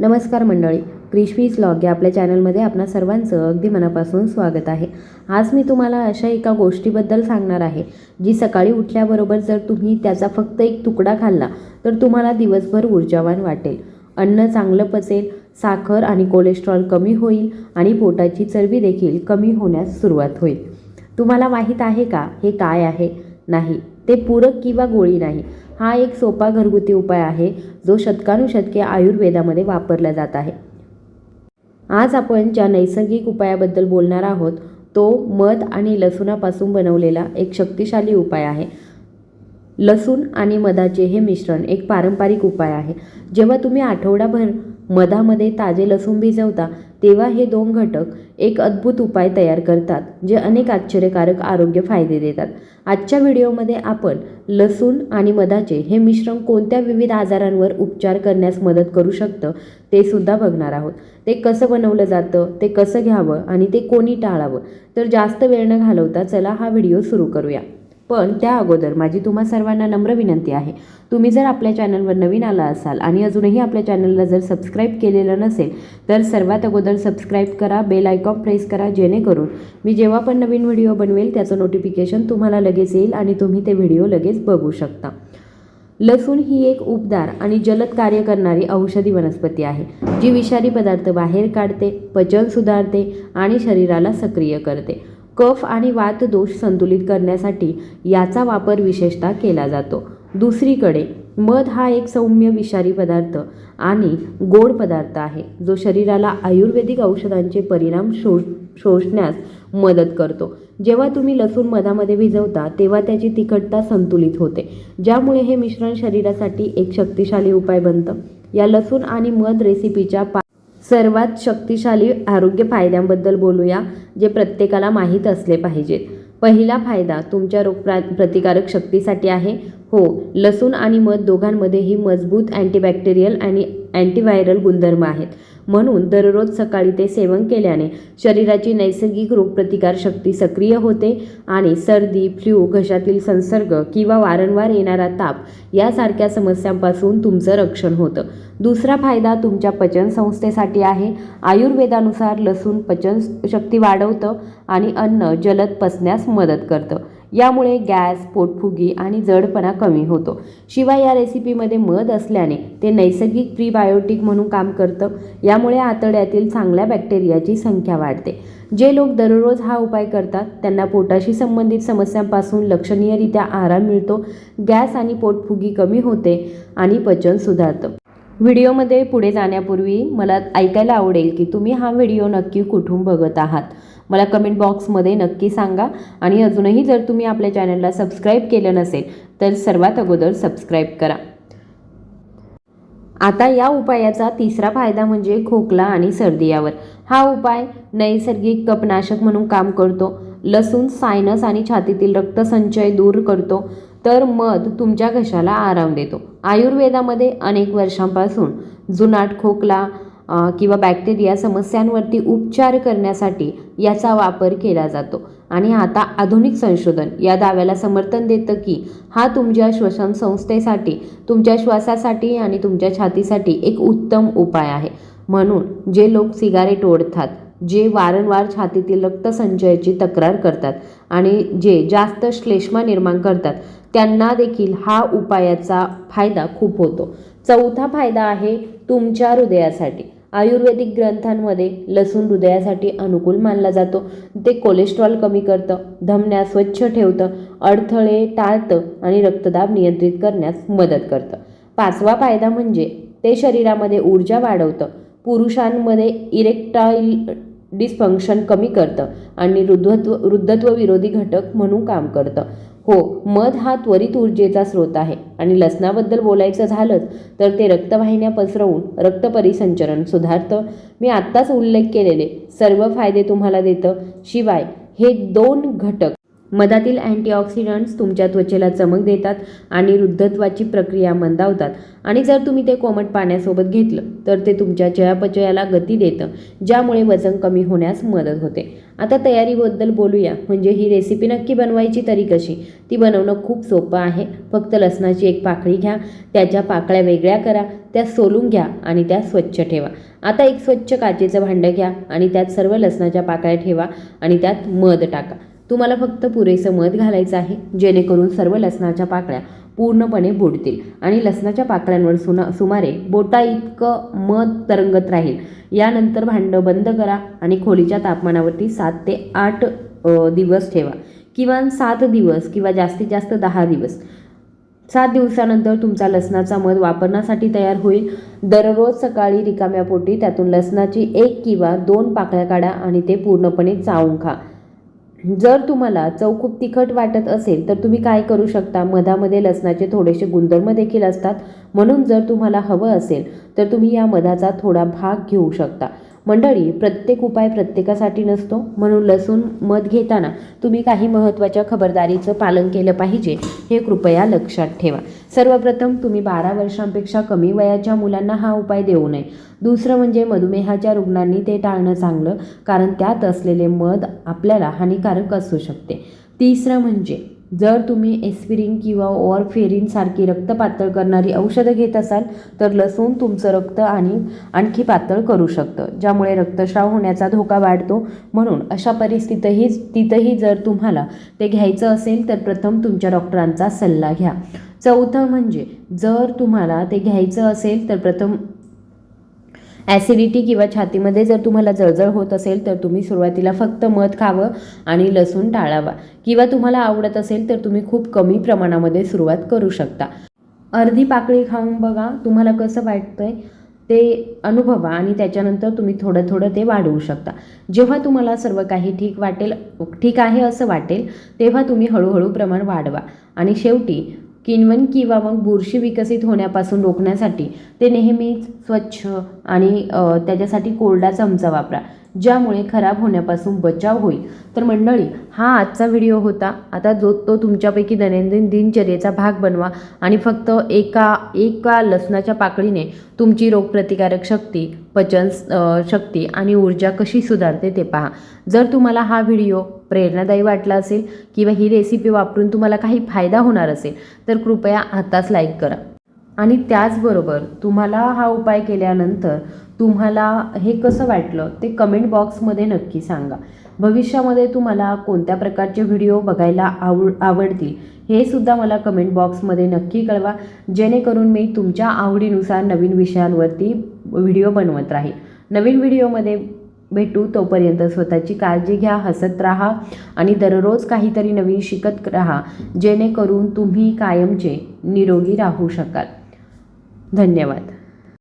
नमस्कार मंडळी क्रिशवीज लॉग या आपल्या चॅनलमध्ये आपणा सर्वांचं अगदी मनापासून स्वागत आहे. आज मी तुम्हाला अशा एका गोष्टीबद्दल सांगणार आहे जी सकाळी उठल्याबरोबर जर तुम्ही त्याचा फक्त एक तुकडा खाल्ला तर तुम्हाला दिवसभर ऊर्जावान वाटेल. अन्न चांगलं पचेल साखर आणि कोलेस्ट्रॉल कमी होईल आणि पोटाची चरबी देखील कमी होण्यास सुरुवात होईल. तुम्हाला माहीत आहे का हे काय आहे? नाही. ते पूरक किंवा गोळी नाही. हा एक सोपा घरगुती उपाय आहे जो शतकानुशतके आयुर्वेदामध्ये वापरला जात आहे. आज आपण ज्या नैसर्गिक उपायाबद्दल बोलणार आहोत तो मध आणि लसूणापासून बनवलेला एक शक्तिशाली उपाय आहे. लसूण आणि मधाचे हे मिश्रण एक पारंपरिक उपाय आहे. जेव्हा तुम्ही आठवडाभर मधामध्ये ताजे लसूण भिजवता तेव्हा हे दोन घटक एक अद्भुत उपाय तयार करतात जे अनेक आश्चर्यकारक आरोग्य फायदे देतात. आजच्या व्हिडिओमध्ये आपण लसूण आणि मधाचे हे मिश्रण कोणत्या विविध आजारांवर उपचार करण्यास मदत करू शकतं ते सुद्धा बघणार आहोत. ते कसं बनवलं जातं ते कसं घ्यावं आणि ते कोणी टाळावं? तर जास्त वेळ न घालवता चला हा व्हिडिओ सुरू करूया. पण त्या अगोदर माझी तुम्हा सर्वांना नम्र विनंती आहे. तुम्ही जर आपल्या चॅनलवर नवीन आला असाल आणि अजूनही आपल्या चॅनलला जर सबस्क्राईब केलेलं नसेल तर सर्वात अगोदर सबस्क्राईब करा बेल आयकॉन प्रेस करा जेणेकरून मी जेव्हा पण नवीन व्हिडिओ बनवेल त्याचं नोटिफिकेशन तुम्हाला लगेच येईल आणि तुम्ही ते व्हिडिओ लगेच बघू शकता. लसूण ही एक उबदार आणि जलद कार्य करणारी औषधी वनस्पती आहे जी विषारी पदार्थ बाहेर काढते पचन सुधारते आणि शरीराला सक्रिय करते. कफ आणि वात दोष संतुलित करण्यासाठी याचा वापर विशेषतः केला जातो. दुसरीकडे मध हा एक सौम्य विषारी पदार्थ आणि गोड पदार्थ आहे जो शरीराला आयुर्वेदिक औषधांचे परिणाम शो शोषण्यास मदत करतो. जेव्हा तुम्ही लसूण मधामध्ये भिजवता तेव्हा त्याची तिखटता संतुलित होते. ज्यामुळे हे मिश्रण शरीरासाठी एक शक्तिशाली उपाय बनतं. या लसूण आणि मध रेसिपीच्या पा सर्वात शक्तिशाली आरोग्य फायद्यांबद्दल बोलूया जे प्रत्येकाला माहीत असले पाहिजेत. पहिला फायदा तुमच्या रोग प्रा प्रतिकारक शक्तीसाठी आहे हो लसूण आणि मध दोघांमध्येही मजबूत अँटीबॅक्टेरियल आणि अँटीव्हायरल गुणधर्म आहेत. म्हणून दररोज सकाळी ते सेवन केल्याने शरीराची नैसर्गिक रोगप्रतिकार शक्ती सक्रिय होते आणि सर्दी फ्ल्यू घशातील संसर्ग किंवा वारंवार येणारा ताप यासारख्या समस्यांपासून तुमचं रक्षण होतं. दुसरा फायदा तुमच्या पचनसंस्थेसाठी आहे. आयुर्वेदानुसार लसूण पचन शक्ती वाढवतं आणि अन्न जलद पचण्यास मदत करतं. यामुळे गॅस पोटफुगी आणि जडपणा कमी होतो. शिवाय या रेसिपीमध्ये मध असल्याने ते नैसर्गिक प्रीबायोटिक म्हणून काम करतं. यामुळे आतड्यातील चांगल्या बॅक्टेरियाची संख्या वाढते. जे लोक दररोज हा उपाय करतात त्यांना पोटाशी संबंधित समस्यांपासून लक्षणीयरित्या आराम मिळतो गॅस आणि पोटफुगी कमी होते आणि पचन सुधारतं. व्हिडिओमध्ये पुढे जाण्यापूर्वी मला ऐकायला आवडेल की तुम्ही हा व्हिडिओ नक्की कुठून बघत आहात? मला कमेंट बॉक्समध्ये नक्की सांगा. आणि अजूनही जर तुम्ही आपल्या चॅनलला सबस्क्राईब केलं नसेल तर सर्वात अगोदर सबस्क्राईब करा. आता या उपायाचा तिसरा फायदा म्हणजे खोकला आणि सर्दी यावर. हा उपाय नैसर्गिक कपनाशक म्हणून काम करतो. लसूण सायनस आणि छातीतील रक्तसंचय दूर करतो. तर मध तुमच्या घशाला आराम देतो. आयुर्वेदामध्ये अनेक वर्षांपासून जुनाट खोकला किंवा बॅक्टेरिया समस्यांवरती उपचार करण्यासाठी याचा वापर केला जातो. आणि आता आधुनिक संशोधन या दाव्याला समर्थन देतं की हा तुमच्या श्वसन संस्थेसाठी तुमच्या श्वासासाठी आणि तुमच्या छातीसाठी एक उत्तम उपाय आहे. म्हणून जे लोक सिगारेट ओढतात जे वारंवार छातीतील रक्तसंचयाची तक्रार करतात आणि जे जास्त श्लेष्मा निर्माण करतात त्यांना देखील हा उपायाचा फायदा खूप होतो. चौथा फायदा आहे तुमच्या हृदयासाठी. आयुर्वेदिक ग्रंथांमध्ये लसूण हृदयासाठी अनुकूल मानला जातो. ते कोलेस्ट्रॉल कमी करतं धमन्या स्वच्छ ठेवतं अडथळे टाळतं आणि रक्तदाब नियंत्रित करण्यास मदत करतं. पाचवा फायदा म्हणजे ते शरीरामध्ये ऊर्जा वाढवतं. पुरुषांमध्ये इरेक्टाईल डिस्फंक्शन कमी करतं आणि वृद्धत्व वृद्धत्व विरोधी घटक म्हणून काम करतं. हो मध हा त्वरित ऊर्जेचा स्रोत आहे. आणि लसणाबद्दल बोलायचं झालंच तर ते रक्तवाहिन्या पसरवून रक्तपरिसंचरण सुधारतं मी आत्ताच उल्लेख केलेले सर्व फायदे तुम्हाला देतं. शिवाय हे दोन घटक मधातील अँटीऑक्सिडंट्स तुमच्या त्वचेला चमक देतात आणि वृद्धत्वाची प्रक्रिया मंदावतात. आणि जर तुम्ही ते कोमट पाण्यासोबत घेतलं तर ते तुमच्या चयापचयाला गती देतं ज्यामुळे वजन कमी होण्यास मदत होते. आता तयारीबद्दल बोलूया. म्हणजे ही रेसिपी नक्की बनवायची तरी कशी? ती बनवणं खूप सोपं आहे. फक्त लसणाची एक पाकळी घ्या त्याच्या पाकळ्या वेगळ्या करा त्या सोलून घ्या आणि त्या स्वच्छ ठेवा. आता एक स्वच्छ काचेचं भांडं घ्या आणि त्यात सर्व लसणाच्या पाकळ्या ठेवा आणि त्यात मध टाका. तुम्हाला फक्त पुरेसं मध घालायचं आहे जेणेकरून सर्व लसणाच्या पाकळ्या पूर्णपणे बुडतील. आणि लसणाच्या पाकळ्यांवर सुना सुमारे बोटा इतकं मध तरंगत राहील. यानंतर भांडं बंद करा आणि खोलीच्या तापमानावरती सात ते आठ दिवस ठेवा. किमान सात दिवस किंवा जास्तीत जास्त दहा दिवस. सात दिवसानंतर तुमचा लसणाचा मध वापरण्यासाठी तयार होईल. दररोज सकाळी रिकाम्या पोटी त्यातून लसणाची एक किंवा दोन पाकळ्या काढा आणि ते पूर्णपणे चावून खा. जर तुम्हाला चव खूप तिखट वाटत असेल तर तुम्ही काय करू शकता? मधामध्ये लसणाचे थोडेसे गुणधर्म देखील असतात. म्हणून जर तुम्हाला हवं असेल तर तुम्ही या मधाचा थोडा भाग घेऊ शकता. मंडळी प्रत्येक उपाय प्रत्येकासाठी नसतो. म्हणून लसूण मध घेताना तुम्ही काही महत्त्वाच्या खबरदारीचं पालन केलं पाहिजे हे कृपया लक्षात ठेवा. सर्वप्रथम तुम्ही बारा वर्षांपेक्षा कमी वयाच्या मुलांना हा उपाय देऊ नये. दुसरं म्हणजे मधुमेहाच्या रुग्णांनी ते टाळणं चांगलं कारण त्यात असलेले मध आपल्याला हानिकारक असू शकते. तिसरं म्हणजे जर तुम्ही एस्पिरिन किंवा ओअरफेरिनसारखी रक्तपातळ रक्त पातळ करणारी औषधं घेत असाल तर लसूण तुमचं रक्त आणि आणखी पातळ करू शकतं ज्यामुळे रक्तस्राव होण्याचा धोका वाढतो. म्हणून अशा परिस्थितीतही तिथंही जर तुम्हाला ते घ्यायचं असेल तर प्रथम तुमच्या डॉक्टरांचा सल्ला घ्या. चौथं म्हणजे जर तुम्हाला ते घ्यायचं असेल तर प्रथम ॲसिडिटी किंवा छातीमध्ये जर तुम्हाला जळजळ होत असेल तर तुम्ही सुरुवातीला फक्त मध खावं आणि लसूण टाळावा. किंवा तुम्हाला आवडत असेल तर तुम्ही खूप कमी प्रमाणामध्ये सुरुवात करू शकता. अर्धी पाकळी खाऊन बघा तुम्हाला कसं वाटतंय ते अनुभवा आणि त्याच्यानंतर तुम्ही थोडं थोडं ते वाढवू शकता. जेव्हा तुम्हाला सर्व काही ठीक वाटेल ठीक आहे असं वाटेल तेव्हा तुम्ही हळूहळू प्रमाण वाढवा. आणि शेवटी किण्वन किंवा मग बुरशी विकसित होण्यापासून रोखण्यासाठी ते नेहमीच स्वच्छ आणि त्याच्यासाठी कोरडा चमचा वापरा ज्यामुळे खराब होण्यापासून बचाव होईल. तर मंडळी हा आजचा व्हिडिओ होता. आता जो तो तुमच्यापैकी दैनंदिन दिनचर्येचा भाग बनवा आणि फक्त एका एका लसणाच्या पाकळीने तुमची रोगप्रतिकारक शक्ती पचन शक्ती आणि ऊर्जा कशी सुधारते ते पहा. जर तुम्हाला हा व्हिडिओ प्रेरणादायी वाटला असेल किंवा ही रेसिपी वापरून तुम्हाला काही फायदा होणार असेल तर कृपया आताच लाईक करा. आणि त्याचबरोबर तुम्हाला हा उपाय केल्यानंतर तुम्हाला हे कसं वाटलं ते कमेंट बॉक्समध्ये नक्की सांगा. भविष्यामध्ये तुम्हाला कोणत्या प्रकारचे व्हिडिओ बघायला आवड आवडतील हे सुद्धा मला कमेंट बॉक्समध्ये नक्की कळवा. जेणेकरून मी तुमच्या आवडीनुसार नवीन विषयांवरती व्हिडिओ बनवत राहील. नवीन व्हिडिओमध्ये भेटू तोपर्यंत स्वतःची काळजी घ्या हसत राहा आणि दररोज काहीतरी नवीन शिकत राहा जेणेकरून तुम्ही कायमचे निरोगी राहू शकाल. धन्यवाद.